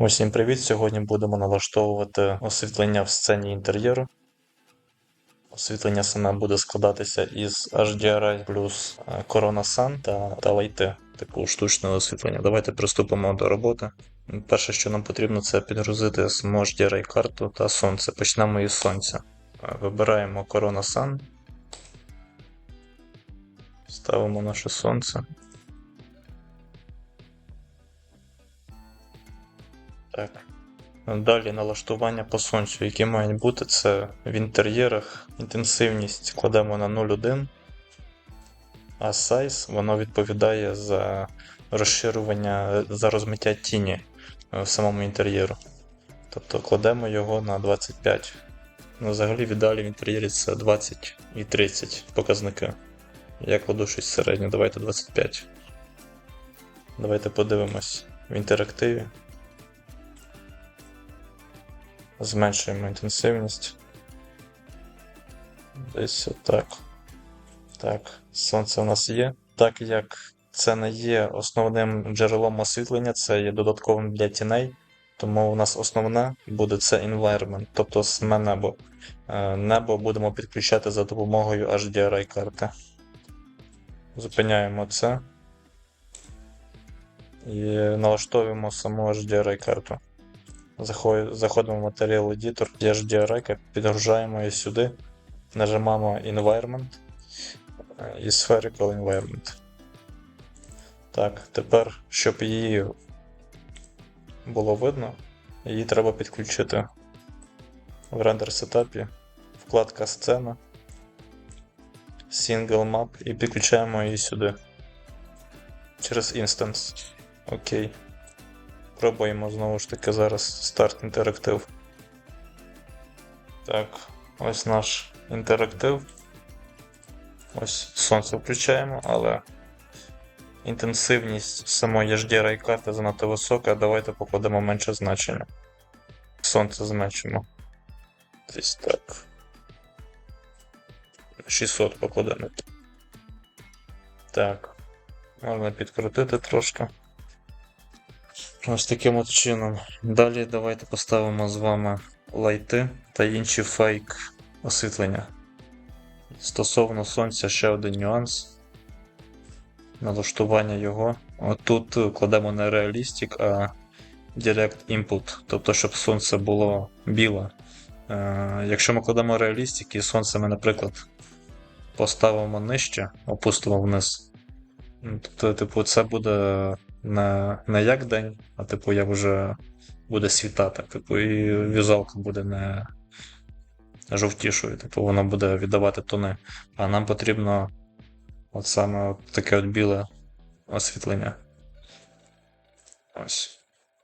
Усім привіт! Сьогодні будемо налаштовувати освітлення в сцені інтер'єру. Освітлення саме буде складатися із HDRI плюс е, Corona Sun та, та лайти, типу штучного освітлення. Давайте приступимо до роботи. Перше, що нам потрібно, це підгрузити саму HDRI карту та сонце. Почнемо із сонця. Е, Вибираємо Corona Sun. Ставимо наше сонце. Так. Далі налаштування по сонцю, які мають бути, це в інтер'єрах інтенсивність кладемо на 0,1, а size воно відповідає за розширювання, за розмиття тіні е, в самому інтер'єру. Тобто кладемо його на 25. Ну, взагалі в ідеалі в інтер'єрі це 20 і 30 показники. Я кладу щось середнє, давайте 25. Давайте подивимось в інтерактиві. Зменшуємо інтенсивність. Десь отак. Так, сонце у нас є. Так як це не є основним джерелом освітлення, це є додатковим для тіней. Тому у нас основне буде це environment, тобто саме небо. Е, Небо будемо підключати за допомогою HDRI карти. Зупиняємо це. І налаштовуємо саму HDRI карту. Заход- Заходимо в матеріал Editor, HDRI, підгружаємо її сюди, нажимаємо Environment е, і Spherical Environment. Так, тепер, щоб її було видно, її треба підключити в рендер сетапі, вкладка сцена, Single Map і підключаємо її сюди через Instance. Окей. Пробуємо знову ж таки зараз старт інтерактив. Так, ось наш інтерактив. Ось сонце включаємо, але інтенсивність самої HDRI карти занадто висока. Давайте покладемо менше значення. Сонце зменшимо. Десь так. 600 покладемо. Так. Можна підкрутити трошки. Ось таким от чином. Далі давайте поставимо з вами лайти та інші фейк освітлення. Стосовно сонця ще один нюанс. Налаштування його. Отут кладемо не Realistic, а Direct Input, тобто, щоб сонце було біле. Е, якщо ми кладемо Realistic і сонце ми, наприклад, поставимо нижче, опустимо вниз. Ну, Тобто, типу, це буде не, не як день, а типу, як вже буде світати. Типу, і візуалка буде не жовтішою, типу, вона буде віддавати тони. А нам потрібно от саме от таке от біле освітлення. Ось.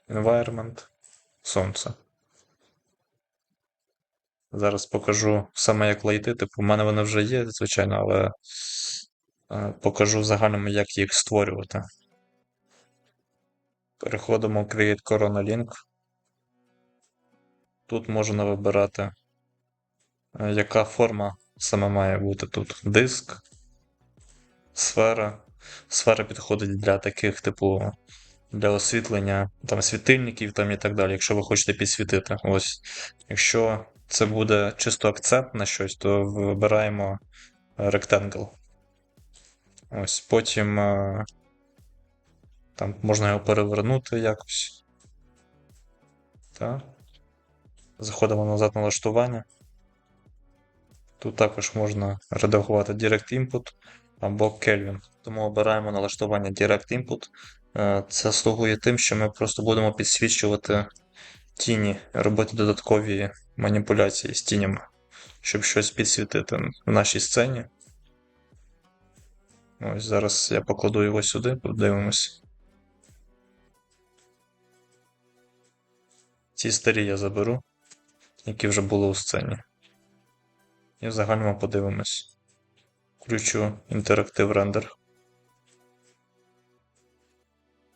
Environment, сонце. Зараз покажу саме як лайти. Типу, в мене вони вже є, звичайно, але е, покажу в загальному, як їх створювати. Переходимо в Create Corona Link. Тут можна вибирати, е, яка форма саме має бути тут. Диск, сфера. Сфера підходить для таких, типу, для освітлення там світильників там і так далі, якщо ви хочете підсвітити. Ось. Якщо це буде чисто акцент на щось, то вибираємо Rectangle. Ось. Потім е, там можна його перевернути якось. Так. Заходимо назад на налаштування. Тут також можна редагувати Direct Input або Kelvin. Тому обираємо налаштування Direct Input. Е, Це слугує тим, що ми просто будемо підсвічувати тіні, робити додаткові маніпуляції з тінями, щоб щось підсвітити в нашій сцені. Ось зараз я покладу його сюди, подивимось. Ці старі я заберу, які вже були у сцені. І в загальному подивимось. Включу інтерактив рендер.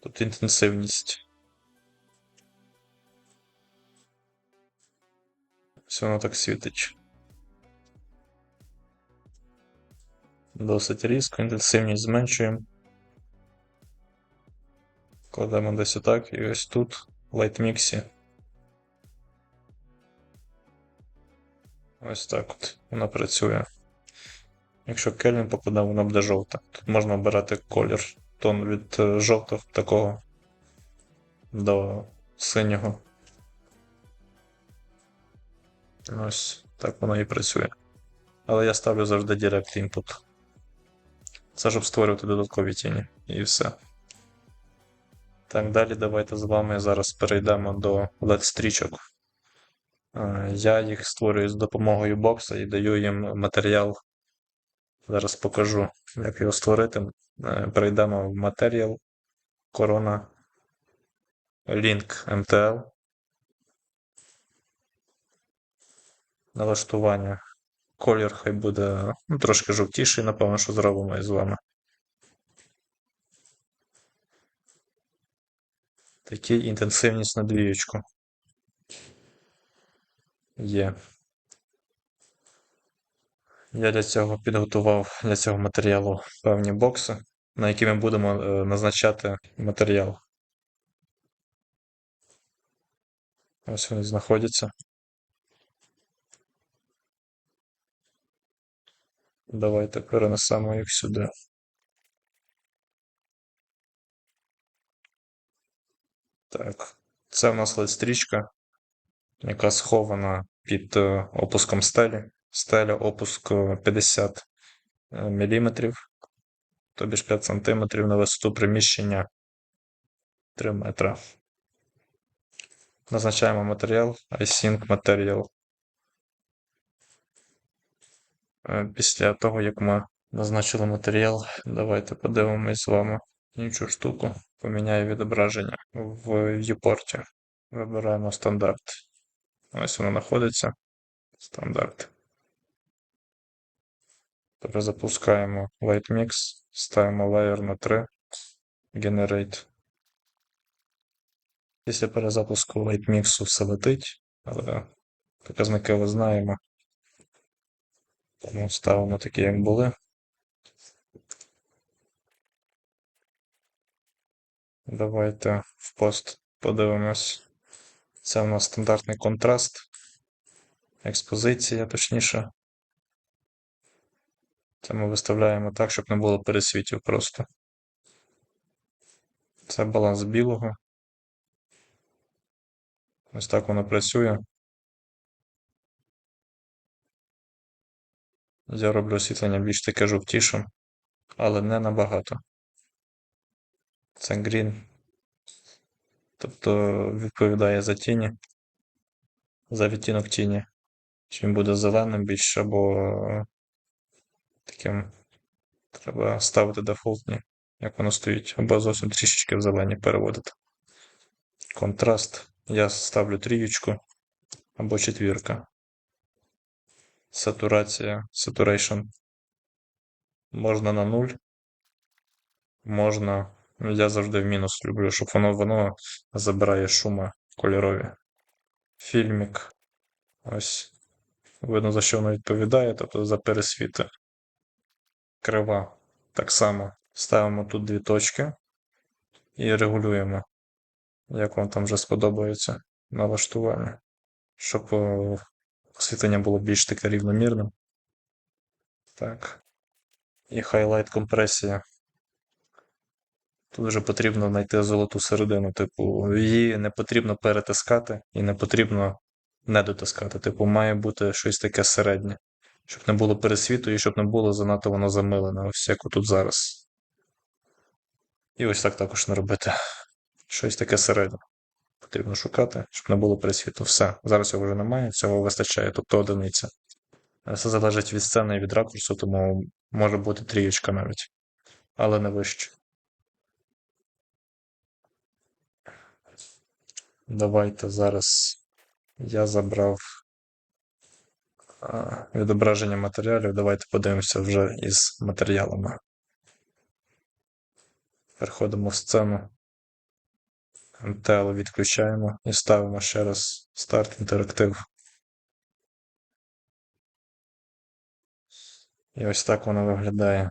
Тут інтенсивність. Ось воно так світить. Досить різко, інтенсивність зменшуємо. Кладемо десь отак і ось тут лайтміксі. Ось так от вона працює. Якщо Кельвін попаде, вона буде жовта. Тут можна обирати колір тон від е, жовтого такого до синього. Ось так воно і працює. Але я ставлю завжди Direct Input. Це щоб створювати додаткові тіні. І все. Так, далі давайте з вами зараз перейдемо до LED-стрічок. Е, Я їх створюю з допомогою бокса і даю їм матеріал. Зараз покажу, як його створити. Е, Перейдемо в матеріал, корона, link MTL. Налаштування. Колір хай буде ну, трошки жовтіший, напевно, що зробимо із вами. Такий інтенсивність на двіючку. Є. Я для цього підготував для цього матеріалу певні бокси, на які ми будемо е, назначати матеріал. Ось вони знаходяться. Давайте перенесемо їх сюди. Так, це в нас LED-стрічка, яка схована під е, опуском стелі. Стеля опуск е, 50 мм, тобі ж 5 см на висоту приміщення 3 метра. Назначаємо матеріал iSync Material. Е, Після того, як ми назначили матеріал, давайте подивимось з вами іншу штуку. Поміняю відображення в viewport. Вибираємо стандарт. Ось воно знаходиться. Стандарт. Перезапускаємо Light Mix, ставимо layer на 3, Generate. Після перезапуску Light Mix все летить, але показники ви знаємо. Тому ставимо такі, як були. Давайте в пост подивимось. Це у нас стандартний контраст, експозиція, точніше. Це ми виставляємо так, щоб не було пересвітів просто. Це баланс білого. Ось так воно працює. Я роблю освітлення більш таке жовтішим, але не набагато. Це green. Тобто відповідає за тіні, за відтінок тіні. Чи він буде зеленим більш або таким треба ставити дефолтні, як воно стоїть, або зовсім трішечки в зелені переводити. Контраст. Я ставлю трієчку або четвірка. Сатурація, saturation. Можна на нуль. Можна. Я завжди в мінус люблю, щоб воно воно забирає шуми кольорові. Фільмік. Ось. Видно, за що воно відповідає, тобто за пересвіти. Крива. Так само. Ставимо тут дві точки і регулюємо, як вам там вже сподобається налаштування, щоб е, освітлення було більш таке рівномірним. Так. І хайлайт компресія. Тут вже потрібно знайти золоту середину. Типу, її не потрібно перетискати і не потрібно не дотискати. Типу, має бути щось таке середнє. Щоб не було пересвіту і щоб не було занадто воно замилене, ось як тут зараз. І ось так також не робити. Щось таке середнє. Потрібно шукати, щоб не було пересвіту. Все. Зараз його вже немає, цього вистачає, тобто одиниця. Все залежить від сцени і від ракурсу, тому може бути трієчка навіть, але не вище. Давайте зараз я забрав відображення матеріалів. Давайте подивимося вже із матеріалами. Переходимо в сцену. MTL відключаємо і ставимо ще раз старт інтерактив. І ось так воно виглядає.